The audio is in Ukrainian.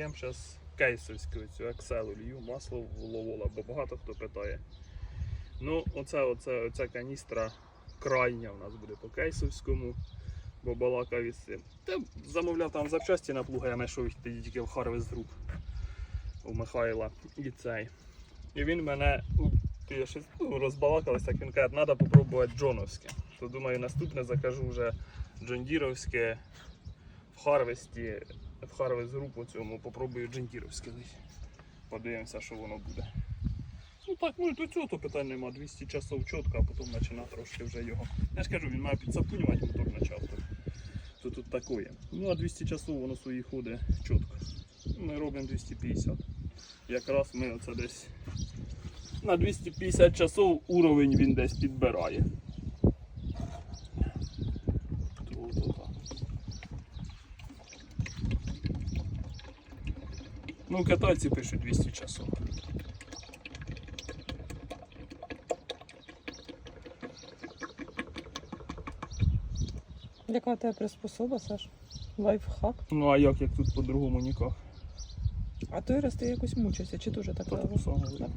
льємо зараз кейсовську цю Excel лью, масло в ловола, бо багато хто питає. Ну, оце, оце, оця каністра крайня у нас буде по кейсовському, бо балакав із цим. Та замовляв там запчасті на плуга, я знайшов їх тільки в Harvest Group у Михайла і цей. І він мене я щось ну, розбалакалися, так він каже, треба попробувати джоновське. То думаю, наступне закажу вже джондіровське в Харвесті, в Харвест групу цьому попробую джондіровське. десь. Подивимося, що воно буде. Ну так, ну і до цього то питань нема. 200 часов чітко, а потім почина трошки вже його. Я ж кажу, він має підсапунювати мотор почав. То тут такое. Ну а 200 часов воно свої ходить чітко. Ми робимо 250. Якраз ми оце десь на 250 часов уровень він десь підбирає. То- то так. Ну, катальці пишуть 200 часов. Яка тебе приспособа, Саш? Лайфхак. Ну а як, як тут по-другому нікак? А той раз ти якось мучився, чи дуже так так само. Так?